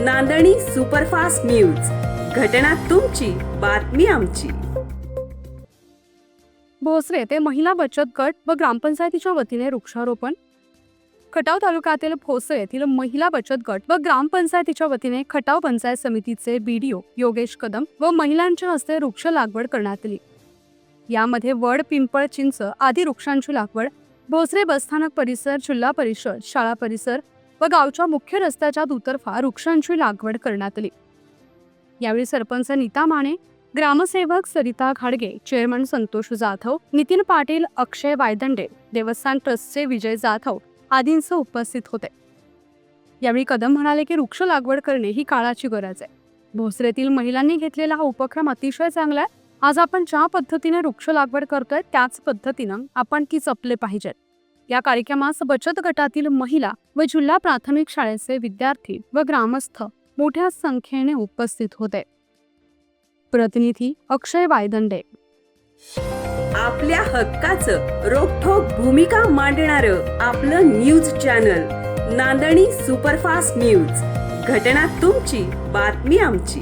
नांदणी superfast news. घटना तुमची बातमी आमची. भोसरे ते महिला बचत गट व ग्रामपंचायतीच्या वतीने वृक्षारोपण. खटाव तालुक्यातील भोसरे येथील महिला बचत गट व ग्रामपंचायतीच्या वतीने खटाव पंचायत समितीचे बीडीओ योगेश कदम व महिलांच्या हस्ते वृक्ष लागवड करण्यात आली. यामध्ये वड पिंपळ चिंच आदी वृक्षांची लागवड भोसरे बसस्थानक परिसर जिल्हा परिषद शाळा परिसर व गावच्या मुख्य रस्त्याच्या दुतर्फा वृक्षांची लागवड करण्यात आली. यावेळी सरपंच नीता माने ग्रामसेवक सरिता घाडगे चेअरमन संतोष जाधव नितीन पाटील अक्षय वायदंडे देवस्थान ट्रस्टचे विजय जाधव आदींसह उपस्थित होते. यावेळी कदम म्हणाले की वृक्ष लागवड करणे ही काळाची गरज आहे. भोसरेतील महिलांनी घेतलेला हा उपक्रम अतिशय चांगला आहे. आज आपण ज्या पद्धतीने वृक्ष लागवड करतोय त्याच पद्धतीनं आपण ती जपले पाहिजेत. या कार्यक्रमास बचत गटातील महिला व जिल्हा प्राथमिक शाळेचे विद्यार्थी व ग्रामस्थ मोठ्या संख्येने उपस्थित होते. प्रतिनिधी अक्षय वायदंडे. आपल्या हक्काचं रोखोक भूमिका मांडणार आपलं न्यूज चॅनल नांदणी सुपरफास्ट न्यूज. घटना तुमची बातमी आमची.